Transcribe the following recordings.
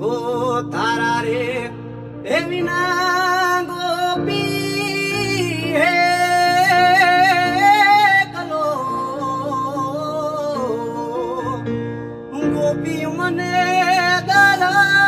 હો તારા રે હે વિના ગોપી હે કલો. ગોપી મને દલાડે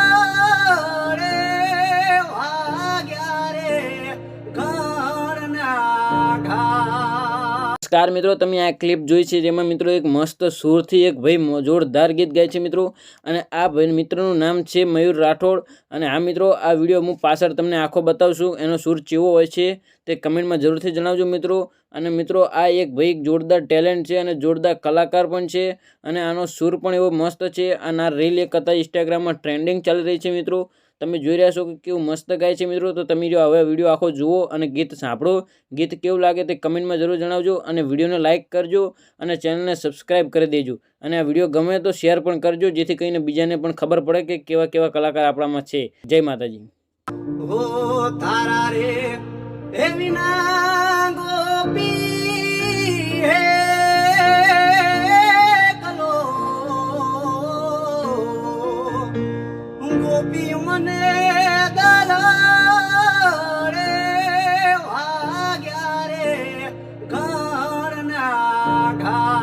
નમસ્કાર મિત્રો, તમે આ ક્લિપ જોઈ છે જેમાં મિત્રો એક મસ્ત સુરથી એક ભાઈ જોરદાર ગીત ગાય છે મિત્રો. અને આ ભાઈ મિત્રનું નામ છે મયુર રાઠોડ. અને આ મિત્રો, આ વીડિયો હું પાછળ તમને આખો બતાવશું. એનો સૂર કેવો હોય છે તે કમેન્ટમાં જરૂરથી જણાવજો મિત્રો. અને મિત્રો, આ એક ભાઈ જોરદાર ટેલેન્ટ છે અને જોરદાર કલાકાર પણ છે. અને આનો સૂર પણ એવો મસ્ત છે. અને આ રીલ એક હતા ઇન્સ્ટાગ્રામમાં ટ્રેન્ડિંગ ચાલી રહી છે મિત્રો. તમે જોઈ રહ્યા છો કે કેવું મસ્ત ગાય છે મિત્રો, તો તમે જો હવે વીડિયો આખો જુઓ અને ગીત સાંભળો. ગીત કેવું લાગે તે કમેન્ટમાં જરૂર જણાવજો અને વિડીયોને લાઇક કરજો અને ચેનલને સબસ્ક્રાઇબ કરી દેજો. અને આ વીડિયો ગમે તો શેર પણ કરજો, જેથી કરીને બીજાને પણ ખબર પડે કે કેવા કેવા કલાકાર આપણામાં છે. જય માતાજી. હો તારા રે ગોપી મને દલારે વાગ્યા રે ઘરના ઘા